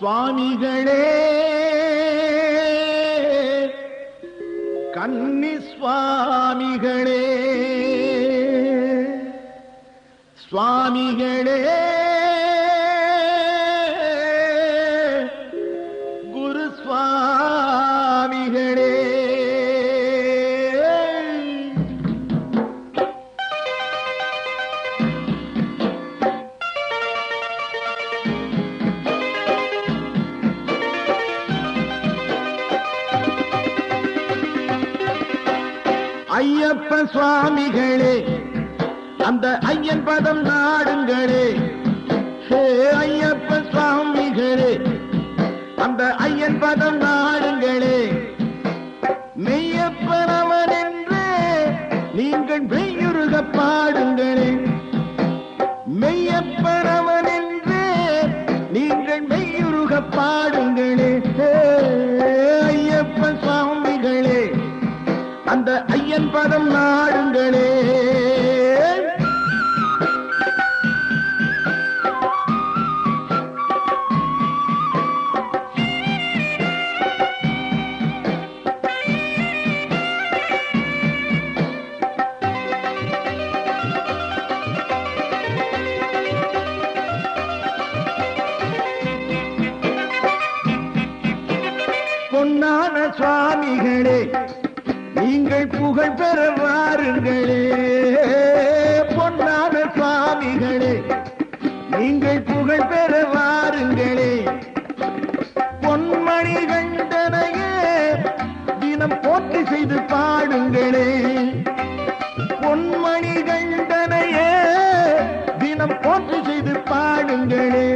சுவாமிகளே. கன்னி சுவாமிகளே. சுவாமிகளே. ஐயப்ப சுவாமிகளே அந்த ஐயன் பதம் நாடுங்களே. ஹே ஐயப்ப சுவாமிகளே அந்த ஐயன் பதம் நாடுங்களே. மெய்யப்பனவன் என்று நீங்கள் மெய்யுருக பாடுங்களே. அந்த ஐயன் பதம் நாடுங்களே. பொன்னான சுவாமிகளே நீங்கள் புகழ் பெற வாருங்களே. பொன்னான சுவாமிகளே நீங்கள் புகழ் பெற வாருங்களே. பொன்மணி கண்டனையே தினம் போட்டி செய்து பாடுங்களே. பொன்மணி கண்டனையே தினம் போட்டி செய்து பாடுங்களே.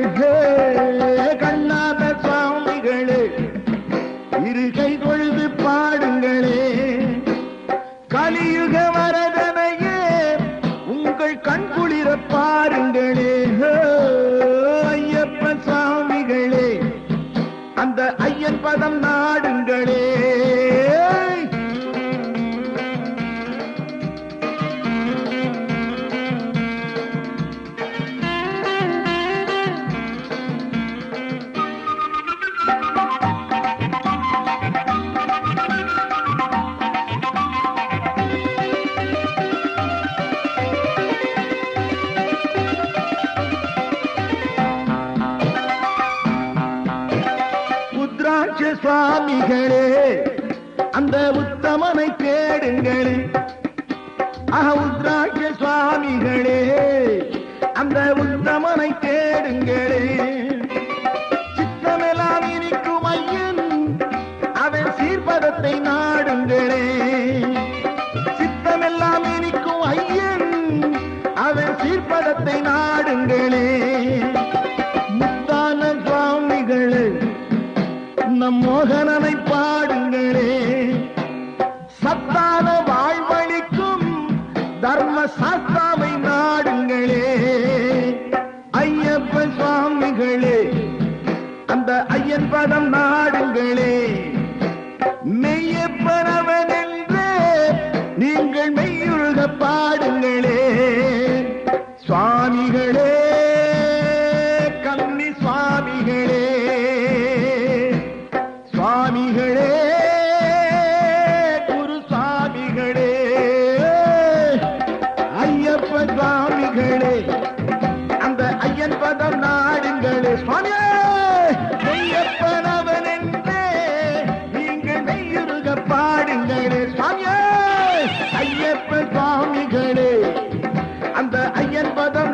கலியுக வரதனையே உங்கள் கண் குளிர பாருங்களே. ஐயப்ப சாமிகளே. அந்த ஐயன் பதம் நான் உத்ராட்ச அந்த உத்தமனை தேடுங்களே. ஆஹ உத்ராட்ச சுவாமிகளே அந்த உத்தமனை தேடுங்களே. கண்ணம் மோகனனை பாடுங்களே. சத்தான வாழ்வழிக்கும் தர்ம சாஸ்தாவை நாடுங்களே. ஐயப்ப சுவாமிகளே அந்த ஐயன் பதம் நாடுங்களே. ஐயன் பதம்